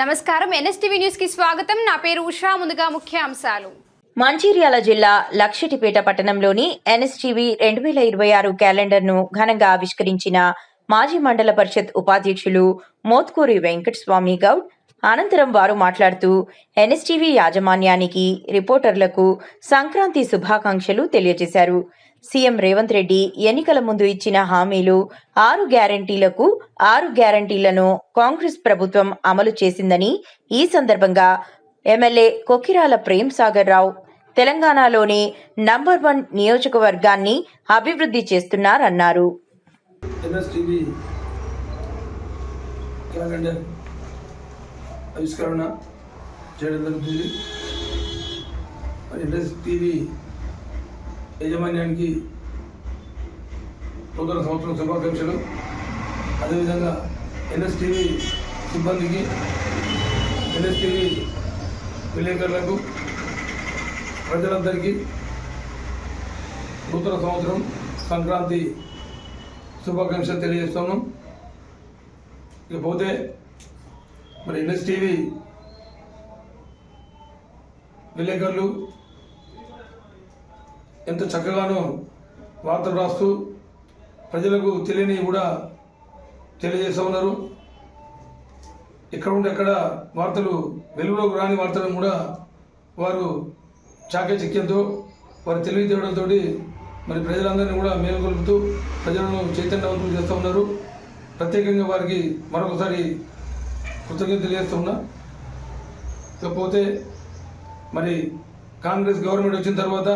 నమస్కారం. ఎన్ఎస్టీవీ న్యూస్కి స్వాగతం. నా పేరు ఉషా. ముందుగా ముఖ్య అంశాలు మంచిర్యాల జిల్లా లక్షటిపేట పట్టణంలోని ఎన్ఎస్టీవీ రెండు వేల ఇరవై ఆరు క్యాలెండర్ను ఘనంగా ఆవిష్కరించిన మాజీ మండల పరిషత్ ఉపాధ్యక్షులు మోత్కూరి వెంకటస్వామి గౌడ్ అనంతరం వారు మాట్లాడుతూ ఎన్ఎస్టీవీ యాజమాన్యానికి రిపోర్టర్లకు సంక్రాంతి శుభాకాంక్షలు తెలియజేశారు. సీఎం రేవంత్ రెడ్డి ఎన్నికల ముందు ఇచ్చిన హామీలు ఆరు గ్యారంటీలకు ఆరు గ్యారంటీలను కాంగ్రెస్ ప్రభుత్వం అమలు చేసిందని ఈ సందర్భంగా ఎమ్మెల్యే కొకిరాల ప్రేమ్ సాగర్ రావు తెలంగాణలోని నంబర్ వన్ నియోజకవర్గాన్ని అభివృద్ధి చేస్తున్నారన్నారు. ఆవిష్కరణ చేయడం జరుగుతుంది. మరి యాజమాన్యానికి నూతన సంవత్సరం శుభాకాంక్షలు అదేవిధంగా ఎన్ఎస్టీవీ సిబ్బందికి ఎన్ఎస్టీవీ విలేకరులకు ప్రజలందరికీ నూతన సంవత్సరం సంక్రాంతి శుభాకాంక్షలు తెలియజేస్తున్నాం. ఇకపోతే మరి ఎన్ఎస్టీవీ విలేకరులు ఎంత చక్కగానో వార్తలు రాస్తూ ప్రజలకు తెలియని కూడా తెలియజేస్తూ ఉన్నారు. ఎక్కడ ఉంటే అక్కడ వార్తలు వెలుగులోకి రాని వార్తలను కూడా వారు చాకచక్యంతో వారి తెలియజేయడంతో మరి ప్రజలందరినీ కూడా మేలుకొలుపుతూ ప్రజలను చైతన్యవంతులు చేస్తూ ఉన్నారు. ప్రత్యేకంగా వారికి మరొకసారి కృతజ్ఞత తెలియజేస్తున్నా ఇకపోతే మరి కాంగ్రెస్ గవర్నమెంట్ వచ్చిన తర్వాత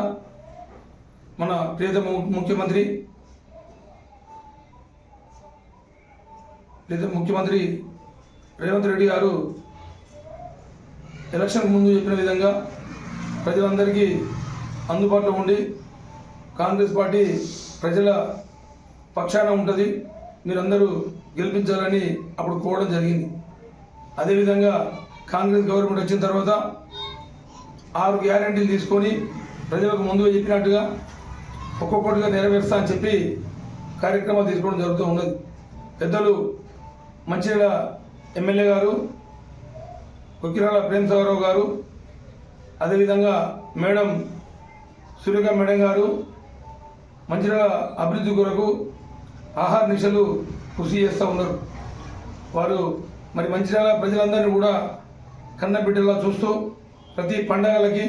మన ప్రియతమ ముఖ్యమంత్రి ప్రియతమ ముఖ్యమంత్రి రేవంత్ రెడ్డి గారు ఎలక్షన్ ముందు చెప్పిన విధంగా ప్రజలందరికీ అందుబాటులో ఉండి కాంగ్రెస్ పార్టీ ప్రజల పక్షాన ఉంటుంది. మీరందరూ గెలిపించాలని అప్పుడు కోవడం జరిగింది. అదేవిధంగా కాంగ్రెస్ గవర్నమెంట్ వచ్చిన తర్వాత ఆరు గ్యారంటీలు తీసుకొని ప్రజలకు ముందుగా చెప్పినట్టుగా ఒక్కొక్కటిగా నెరవేరుస్తా అని చెప్పి కార్యక్రమాలు తీసుకోవడం జరుగుతూ ఉన్నది. పెద్దలు మంచిర్యాల ఎమ్మెల్యే గారు కొకిరాల ప్రేమ్ సాగరావు గారు అదేవిధంగా మేడం సూర్యక మేడం గారు మంచిర్యాల అభివృద్ధి కొరకు ఆహార నిశలు కృషి చేస్తూ ఉన్నారు. వారు మరి మంచిర్యాల ప్రజలందరినీ కూడా కన్నబిడ్డలా చూస్తూ ప్రతి పండగలకి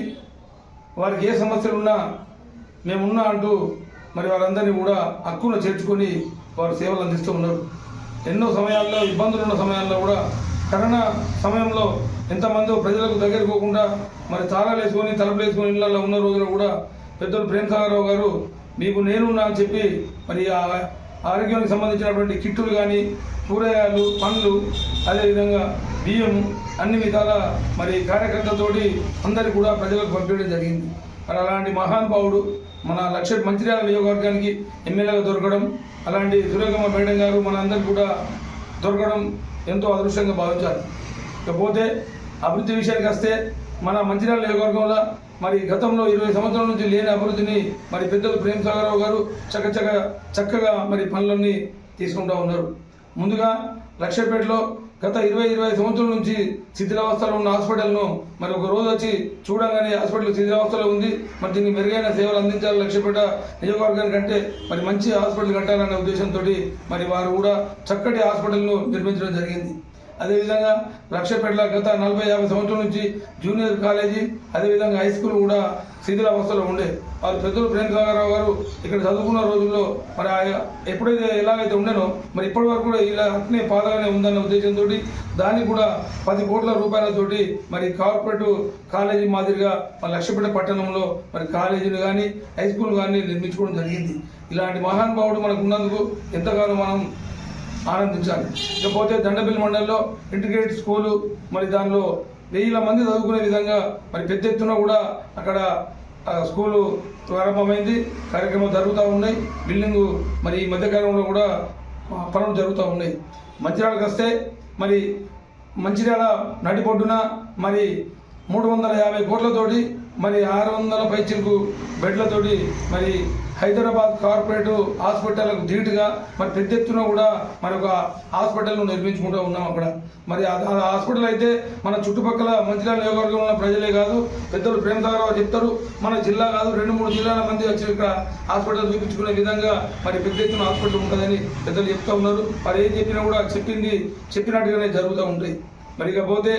వారికి ఏ సమస్యలు ఉన్నా మేమున్నా అంటూ మరి వారందరినీ కూడా హక్కును చేర్చుకొని వారు సేవలు అందిస్తూ ఉన్నారు. ఎన్నో సమయాల్లో ఇబ్బందులు ఉన్న సమయాల్లో కూడా కరోనా సమయంలో ఎంతమందో ప్రజలకు దగ్గర పోకుండా మరి తాళాలు వేసుకొని తలుపులు వేసుకొని ఇళ్ళలో ఉన్న రోజుల్లో కూడా పెద్దలు ప్రేమ్ సాగరరావు గారు మీకు నేనున్నా అని చెప్పి మరి ఆ ఆరోగ్యానికి సంబంధించినటువంటి కిట్టులు కానీ కూరగాయలు పండ్లు అదేవిధంగా బియ్యం అన్ని విధాల మరి కార్యకర్తలతోటి అందరికీ కూడా ప్రజలకు పంపించడం జరిగింది. మరి అలాంటి మహానుభావుడు మన లక్ష మంచిర్యాల నియోజకవర్గానికి ఎమ్మెల్యేగా దొరకడం అలాంటి సురేఖమ్మ మేడం గారు మన కూడా దొరకడం ఎంతో అదృష్టంగా భావించాలి ఇకపోతే అభివృద్ధి విషయానికి వస్తే మన మంచిర్యాల నియోజకవర్గంలో మరి గతంలో ఇరవై సంవత్సరాల నుంచి లేని అభివృద్ధిని మరి పెద్దలు ప్రేమ్ సాగరావు గారు చక్క చక్క చక్కగా మరి పనులన్నీ తీసుకుంటూ ఉన్నారు. ముందుగా లక్షపేటలో గత ఇరవై ఇరవై సంవత్సరాల నుంచి శిథిలావస్థలో ఉన్న హాస్పిటల్ను మరి ఒక రోజు వచ్చి చూడంగానే హాస్పిటల్ శిథిలావస్థలో ఉంది. మరి దీన్ని మెరుగైన సేవలు అందించాలని లక్ష్యపెట్ట నియోజకవర్గానికంటే మరి మంచి హాస్పిటల్ కట్టాలనే ఉద్దేశంతో మరి వారు కూడా చక్కటి హాస్పిటల్ను నిర్మించడం జరిగింది. అదేవిధంగా లక్షపేటలో గత నలభై యాభై సంవత్సరం నుంచి జూనియర్ కాలేజీ అదేవిధంగా హై స్కూల్ కూడా శిథిలావస్థలో ఉండే. వారు పెద్దలు ప్రేమ్ సాగరరావు గారు ఇక్కడ చదువుకున్న రోజుల్లో మరి ఎప్పుడైతే ఎలాగైతే ఉండేనో మరి ఇప్పటి వరకు కూడా ఇలా అట్నే పాదగానే ఉందన్న ఉద్దేశంతో దానికి కూడా పది కోట్ల రూపాయలతోటి మరి కార్పొరేట్ కాలేజీ మాదిరిగా మన లక్ష్యపేట పట్టణంలో మరి కాలేజీలు కానీ హై స్కూల్ కానీ నిర్మించుకోవడం జరిగింది. ఇలాంటి మహానుభావుడు మనకు ఉన్నందుకు ఎంతగానో మనం ఆనందించాలి. ఇకపోతే దండపల్లి మండలంలో ఇంటిగ్రేటెడ్ స్కూలు మరి దానిలో వెయ్యిల మంది చదువుకునే విధంగా మరి పెద్ద ఎత్తున కూడా అక్కడ స్కూలు ప్రారంభమైంది. కార్యక్రమం జరుగుతూ ఉన్నాయి. బిల్డింగు మరి ఈ మధ్యకాలంలో కూడా పనులు జరుగుతూ ఉన్నాయి. మంచిర్యాలకు వస్తే మరి మంచిర్యాల నడిపొడ్డున మరి మూడు వందల యాభై కోట్లతోటి మరి ఆరు వందల పైచిలకు బెడ్లతోటి మరి హైదరాబాద్ కార్పొరేట్ హాస్పిటల్కు ధీటుగా మరి పెద్ద ఎత్తున కూడా మరి ఒక హాస్పిటల్ను నిర్మించుకుంటూ ఉన్నాం అక్కడ. మరి ఆ హాస్పిటల్ అయితే మన చుట్టుపక్కల మంచిర్యాల నియోజకవర్గం ఉన్న ప్రజలే కాదు పెద్దలు ప్రేమసాగరావు చెప్తారు మన జిల్లా కాదు రెండు మూడు జిల్లాల మంది వచ్చి ఇక్కడ హాస్పిటల్ చూపించుకునే విధంగా మరి పెద్ద ఎత్తున హాస్పిటల్ ఉంటుందని పెద్దలు చెప్తా ఉన్నారు. మరి ఏం చెప్పినా కూడా చెప్పింది చెప్పినట్టుగానే జరుగుతూ ఉంటాయి. మరి ఇకపోతే